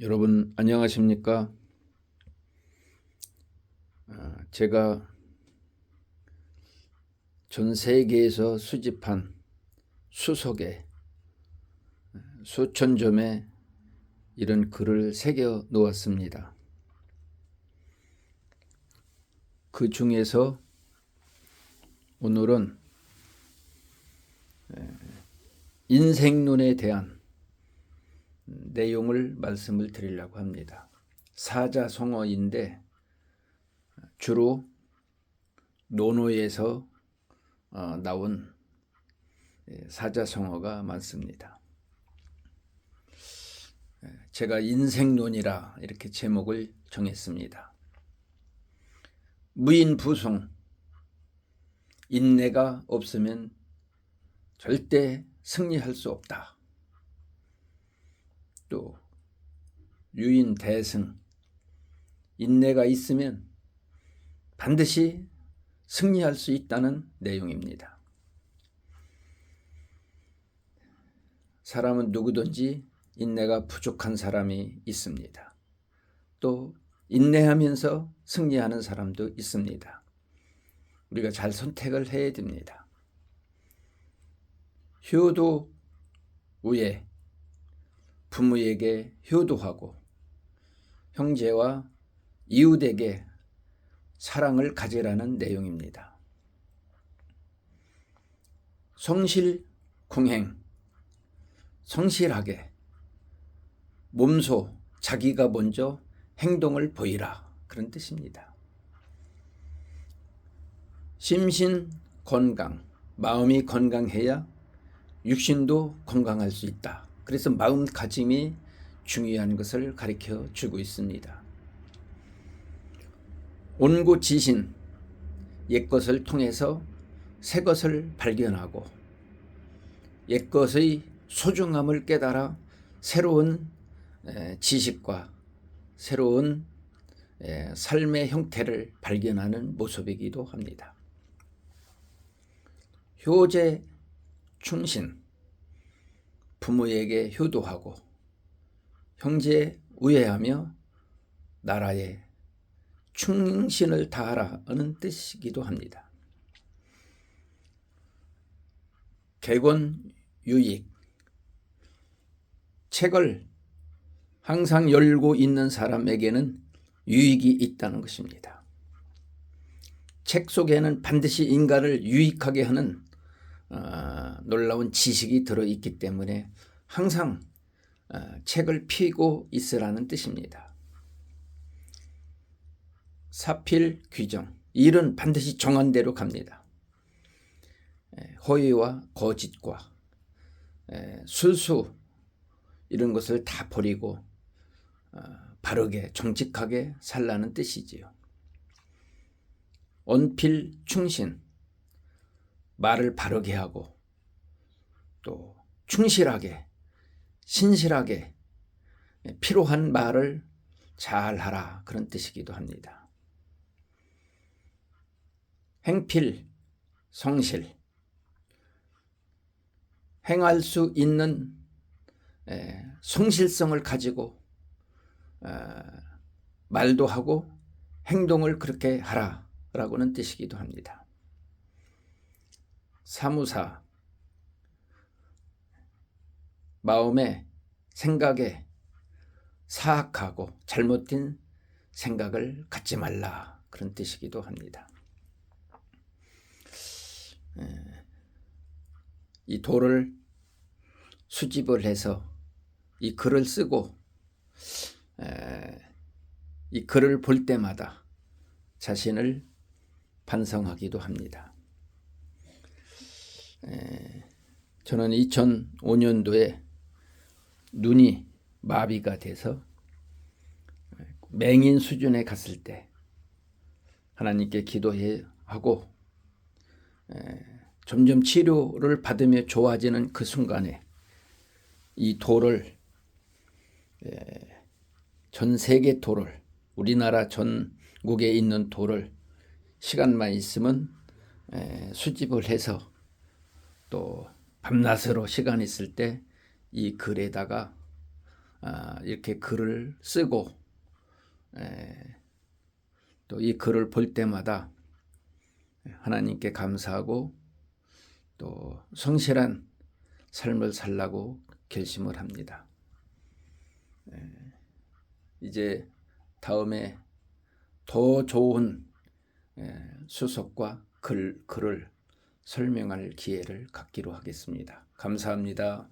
여러분 안녕하십니까? 아, 제가 전 세계에서 수집한 수석에 수천 점의 이런 글을 새겨 놓았습니다. 그 중에서 오늘은 인생론에 대한 내용을 말씀을 드리려고 합니다. 사자성어인데 주로 논어에서 어, 나온 예, 사자성어가 많습니다. 예, 제가 인생론이라 이렇게 제목을 정했습니다. 무인부송 인내가 없으면 절대 승리할 수 없다. 또 유인 대승 인내가 있으면 반드시 승리할 수 있다는 내용입니다. 사람은 누구든지 인내가 부족한 사람이 있습니다. 또 인내하면서 승리하는 사람도 있습니다. 우리가 잘 선택을 해야 됩니다. 효도 우애 부모에게 효도하고 형제와 이웃에게 사랑을 가지라는 내용입니다. 성실 궁행 성실하게 몸소 자기가 먼저 행동을 보이라 그런 뜻입니다. 심신 건강 마음이 건강해야 육신도 건강할 수 있다. 그래서 마음가짐이 중요한 것을 가르쳐 주고 있습니다. 온고 지신 옛 것을 통해서 새 것을 발견하고 옛 것의 소중함을 깨달아 새로운 지식과 새로운 삶의 형태를 발견하는 모습이기도 합니다. 효제 충신 부모에게 효도하고 형제에 우애하며 나라에 충신을 다하라는 뜻이기도 합니다. 개권 유익 책을 항상 열고 있는 사람에게는 유익이 있다는 것입니다. 책 속에는 반드시 인간을 유익하게 하는 어, 놀라운 지식이 들어 있기 때문에 항상 어, 책을 피고 있으라는 뜻입니다. 사필 규정 일은 반드시 정한 대로 갑니다. 허위와 거짓과 술수 이런 것을 다 버리고 어, 바르게 정직하게 살라는 뜻이지요. 언필 충신 말을 바르게 하고 또 충실하게 신실하게 필요한 말을 잘 하라 그런 뜻이기도 합니다. 행필 성실 행할 수 있는 성실성을 가지고 어, 말도 하고 행동을 그렇게 하라라고는 뜻이기도 합니다. 사무사 마음에 생각에 사악하고 잘못된 생각을 갖지 말라 그런 뜻이기도 합니다. 이 도를 수집을 해서 이 글을 쓰고 이 글을 볼 때마다 자신을 반성하기도 합니다. 저는 2005년도에 눈이 마비가 돼서 맹인 수준에 갔을 때 하나님께 기도하고 점점 치료를 받으며 좋아지는 그 순간에 이 돌을 전 세계 돌을 우리나라 전국에 있는 돌을 시간만 있으면 수집을 해서 또 밤낮으로 시간 있을 때 이 글에다가 아, 이렇게 글을 쓰고 또 이 글을 볼 때마다 하나님께 감사하고 또 성실한 삶을 살라고 결심을 합니다. 에, 이제 다음에 더 좋은 에, 수석과 글, 글을 설명할 기회를 갖기로 하겠습니다. 감사합니다.